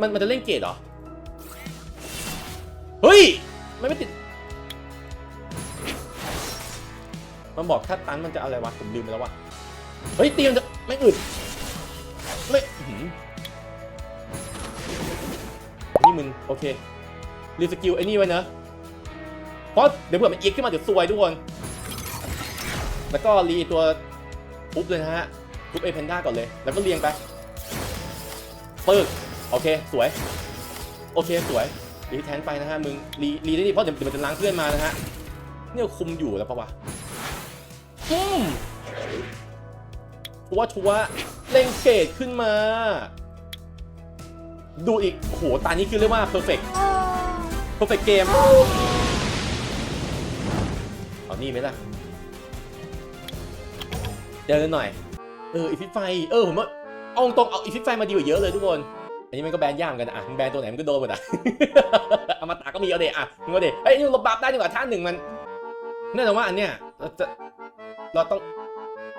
มันมันจะเล่นเกตเหรอ เฮ้ยไม่ไม่ติด มันบอกถ้าตันมันจะอะไรวะ ผมลืมไปแล้ววะ เฮ้ยตีมันจะไม่อึด ไม่นี่มึง โอเค รีสกิลไอ้นี่ไว้เนอะเพราะเดี๋ยวเผื่อมันอีกขึ้นมาเดี๋ยวซวยทุกคน แล้วก็รีตัวปุ๊บเลยนะฮะปุ๊บเอเพนด้าก่อนเลย แล้วก็เรียงไปปึ๊ก โอเคสวย โอเคสวยรีแทนไปนะฮะมึงรีรีได้ดีเพราะเดี๋ยวเดี๋ยวมันจะล้างเพื่อนมานะฮะเนี่ยคุมอยู่แล้วปะวะอืมชัวร์ชัวร์เล่งเกตขึ้นมา ดูอีกโอ้โหตานี้คือเรียกว่า perfect perfect game เอานี่ไหมล่ะเจอกันหน่อย เอออีฟิตไฟ เออผมว่าเอาตรงๆเอาอีฟิตไฟมาดีกว่าเยอะเลยทุกคน อันนี้มันก็แบนยากเหมือนกันนะอะมันแบนตัวไหนมันก็โดนหมดอะอมตะก็มีเอาเดะอะมึงเอาเดะเฮ้ยนี่ลบบัฟได้ดีกว่าท่าหนึ่งมันแน่นอนว่าอันเนี้ยเราจะเราต้อง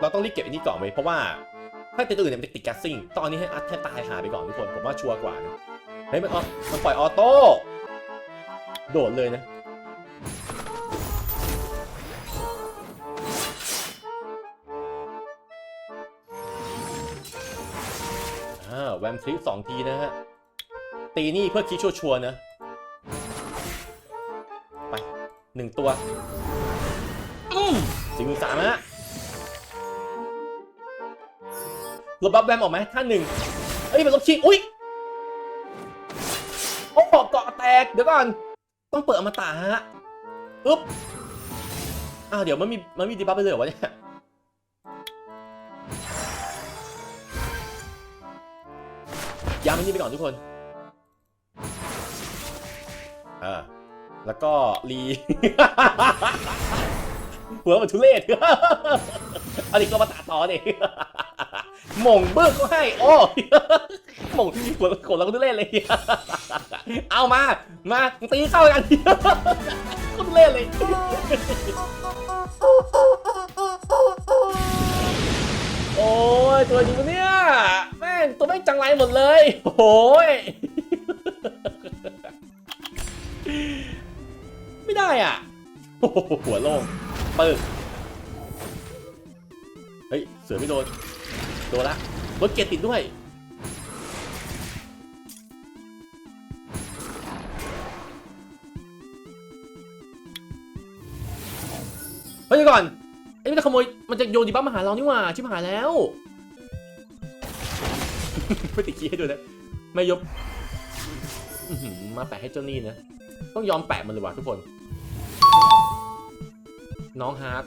เราต้องรีบเก็บอันนี้ก่อนไว้เพราะว่าถ้าตัวอื่นเนี่ยมันจะติดแก๊สซิ่งต้องเอาอันนี้ให้อัดแค่ตายหาไปก่อนทุกคนผมว่าชัวร์กว่านะเฮ้ยมันออมันปล่อยออโต้โดดเลยนะ อ่าแวมทริปสองทีนะฮะ ตีนี่เพื่อคิดชัวร์ๆนะ ไปหนึ่งตัวสี่หมื่นสามฮะลบบัฟแวมออกไหมท่านหนึ่งเอ้ยมันลบชิงอุ้ยโอ้เกาะแตก เดี๋ยวก่อน ต้องเปิดอมตะฮะ อึ๊บ อ้าว เดี๋ยวมันมี มันมีดีบัฟไปเลยเหรอวะเนี่ย ย้ำอันนี้ไปก่อนทุกคนเออแล้วก็รีหัวมันทุเรศเอาดิก็มาตาต่อดิหม่งเบิกก็ให้ โอ้หม่งหัวโขนเราก็ทุเรศเลย เอามา มาตีเข้ากันก็ทุเรศเลยโอ้ยตัวจริงปะเนี่ย งตัวแม่งจังไรหมดเลยโอ้ยไม่ได้อะโอ้โหหัวโล่งปึกเฮ้ยเสือไม่โดนโดนละรถเกียร์ติดด้วยเฮ้ยก่อนไอ้มันจะขโมยมันจะโยนดีบัฟมาหาเรานี่หว่าชิบหายแล้ว ไม่ติดขี้ให้ด้วยนะไม่ยกมาแปะให้เจ้านี่นะ ต้องยอมแปะมันเลยว่ะทุกคน น้องฮาร์ด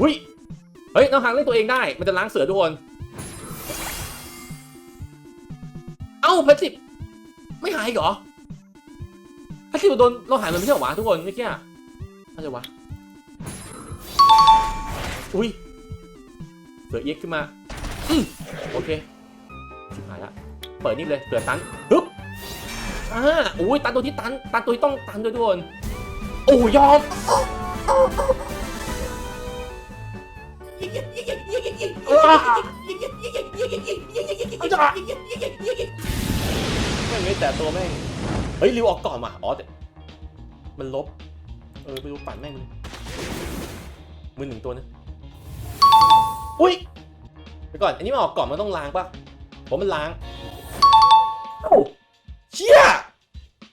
หุ้ยเฮ้ยน้องฮาร์ดเล่นตัวเองได้ มันจะล้างเสือทุกคน เอ้าพัสิบไม่หายเหรอพัสิบโดนเราหายมันไม่ใช่หรอวะทุกคนเมื่อกี้อะอะไรวะอุ้ยเสือเอ็กขึ้นมา อืมโอเค ปิดนี่เลยเสือตันฮึบอ่าอุ้ยตันตัวที่ตันตันตัวที่ต้องตันด้วยทุกคนโอ้ยอมแม่งไม่แต่ตัวแม่งเฮ้ยริวออกก่อนมาอ๋อแต่มันลบ เออไปดูปั่นแม่งเลยมือหนึ่งตัวนะอุ้ยเดี๋ยวก่อน อันนี้มันออกก่อนมันต้องล้างปะผมมันล้าง เชี่ย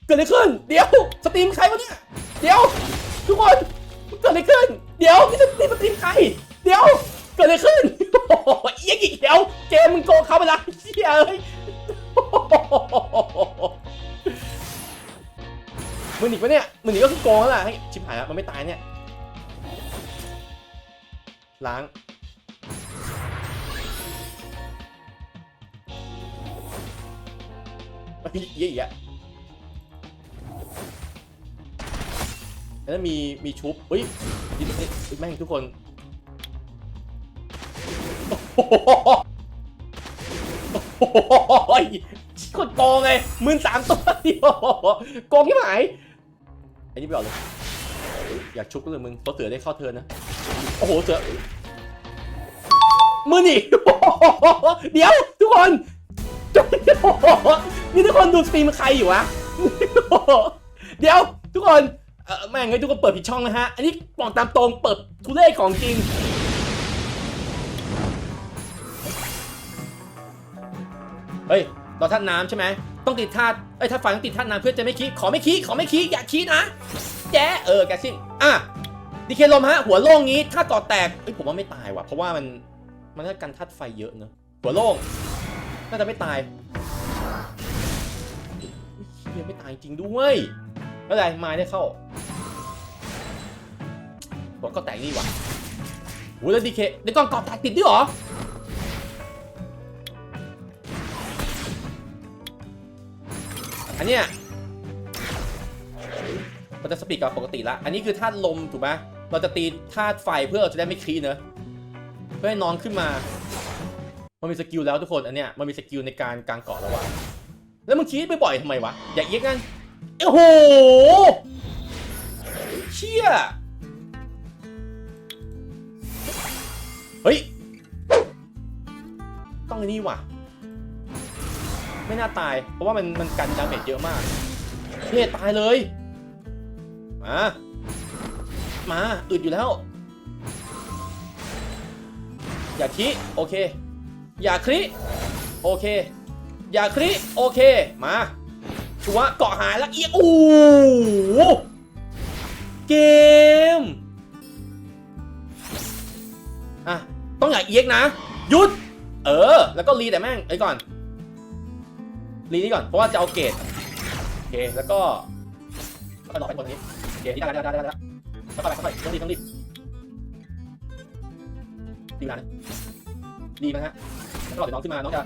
เกิดอะไรขึ้น เดี๋ยวสตรีมใครวะเนี่ยเดี๋ยว ทุกคนเกิดอะไรขึ้น เดี๋ยวนี่สตรีมสตรีมใคร เดี๋ยวเกิดอะไรขึ้นโอ้โหเอียงอีกเดี๋ยวเกมมึงโกงเขาไปละเชี่ยเอ้ยมึงหนีปะเนี่ยมึงหนีก็คือโกงแล้วล่ะให้ชิบหายแล้วมันไม่ตายเนี่ยล้าง เฮ้ยเยี่ยะแล้วมีมีชุบเฮ้ยนี่แม่งทุกคนโอ้โหโอ้โหโคตรโกงเลยหมื่นสามตัวเดียวโกงที่ไหนอ้นี่ไปก่อนเลย อยากชุบก็เลยมึงเพราะเสือได้เข้าเทินนะ โอ้โหเสือมือหนีเดี๋ยวทุกคน จบนี่ทุกคนดูสตรีมใครอยู่วะเดี๋ยวทุกคนเออแม่งไงทุกคนเปิดผิดช่องนะฮะ อันนี้บอกตามตรงเปิดทุเล่ของจริง เฮ้ยเราท่าน้ำใช่ไหม ต้องติดท่าเอ้ยถ้าฝันต้องติดท่าน้ำเพื่อจะไม่ขี้ขอไม่ขี้ขอไม่ขี้อย่าขี้นะแจ๊เออแกซิ่งอะดีเคลมฮะ หัวโล่งงี้ถ้าก่อแตกเอ้ยผมว่าไม่ตายว่ะ เพราะว่ามันมันน่ากันธาตุไฟเยอะเนอะหัวโล่ง น่าจะไม่ตายเฮียไม่ตายจริงด้วยไม่ไรไม้ได้เข้าหัวก็แตกนี่ว่ะโอ้ยแล้วดีเคเดี๋ยวก่อนก่อแตกติดด้วยเหรออันเนี้ยมันจะสปีดกับปกติละอันนี้คือธาตุลมถูกไหมเราจะตีธาตุไฟเพื่อเราจะได้ไม่คลีเนอะเพื่อให้นอนขึ้นมา มันมีสกิลแล้วทุกคนอันเนี้ยมันมีสกิลในการกางเกาะแล้วว่ะแล้วมึงชี้ไปบ่อยทำไมวะอย่าเอียกกันโอ้โหเชี่ยเฮ้ยต้องนนี้ว่ะ ไม่น่าตาย เพราะว่ามันมันกันดาเมจเยอะมากเฮ้ตายเลยมามาอึดอยู่แล้ว อย่าคิโอเค อย่าคลิโอเค อย่าคลิโอเค มาชัวเกาะหายแล้วเอียโอ้เกม อะ ต้องอย่าเอียกนะ หยุด เออ แล้วก็รีแต่แม่งไอ้ก่อน รีนี่ก่อน เพราะว่าจะเอาเกรดโอเค แล้วก็แล้วก็หลอกไปบนนี้โอเคได้ได้ได้ได้ได้แล้วก็ไปเข้าไปต้องรีบต้องรีบดีนะดีมั้ยฮะ แล้วก็หลอกเดี๋ยวน้องขึ้นมา น้องจะ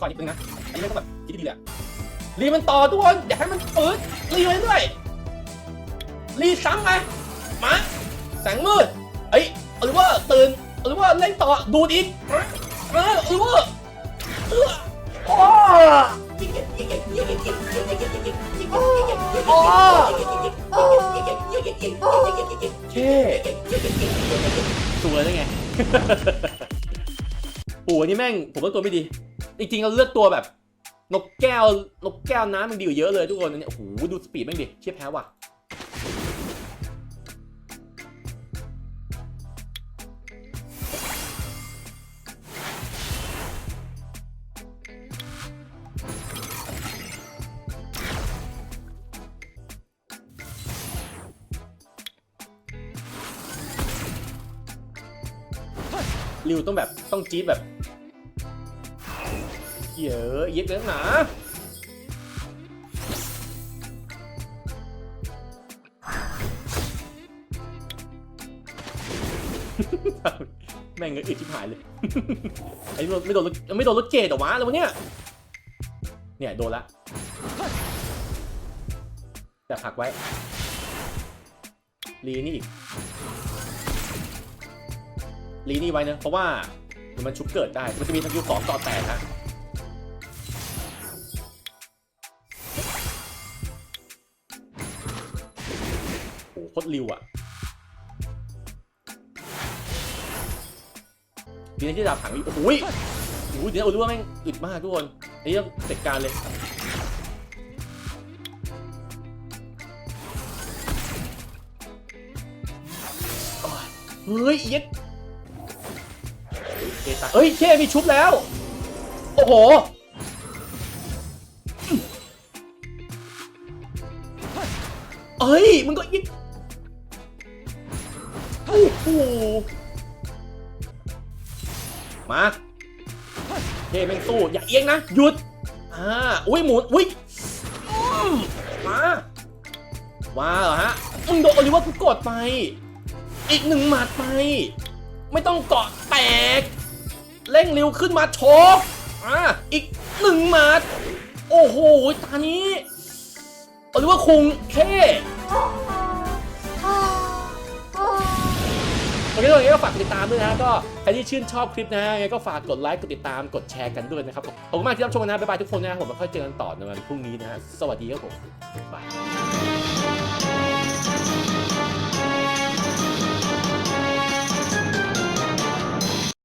ค่อยนิดนึงนะ อันนี้ไม่ต้องแบบคิดดีๆเลยอะรีมันต่อทุกคนอย่าให้มันปืดรีมันด้วยรีซ้ำไปมาแสงมืดเอ้ยอลิเวอร์ตื่นอลิเวอร์เล่นต่อดูดอีกเอออลิเวอร์เออโอ้เช่ตัวได้ไง โอ้นนี่แม่งผมว่าตัวไม่ดี จริงๆเราเลือกตัวแบบ นกแก้วนกแก้วน้ำมันดีกว่าเยอะเลยทุกคนอันนี้โอ้โหดูสปีดแม่งดิเชี่ยแพ้ว่ะริวต้องแบบต้องจี๊ดแบบ เยอะเย็ดเลยหนาแม่งเงยอึดชิบหายเลย ไอ้ไม่โดนรถไม่โดนรถเกตหรอวะแล้ววะเนี่ย เนี่ยโดนละ แต่ผักไว้ รีนี่อีก รีนี่ไว้นะ เพราะว่ามันชุบเกิดได้ มันจะมีสกิลสองต่อแตกฮะ ริวอะดีนะที่ดาบถังนี่โอ้ยโอ้โหเดี๋ยวเอาดูว่าแม่งอึดมากทุกคนอันนี้ต้องจัดการเลยเฮ้ยเย็ดเกตาเอ้ยเคมีชุบแล้ว โอ้โหเอ้ยมึงก็ยิง โอ้โหมาเคแม่งสู้อย่าเอียงนะหยุดอ่าอุ้ยหมุนอุ้ยมาว้าเหรอฮะมึงโดนโอลิเวอร์กูกดไป อีกหนึ่งหมัดไป ไม่ต้องเกาะแตกเร่งเร็วขึ้นมาโชกอะอีกหนึ่งหมัด โอ้โหตานี้เอาเรียกว่าคุงเท่ โอเคตัวนี้ก็ฝากติดตามด้วยนะก็ใครที่ชื่นชอบคลิปนะยังไงก็ฝากกดไลค์กดติดตามกดแชร์กันด้วยนะครับผมขอบคุณมากที่รับชมนะบ๊ายบายทุกคนนะครับผมแล้วค่อยเจอกันต่อในวันพรุ่งนี้นะฮะสวัสดีครับผมบ๊ายบาย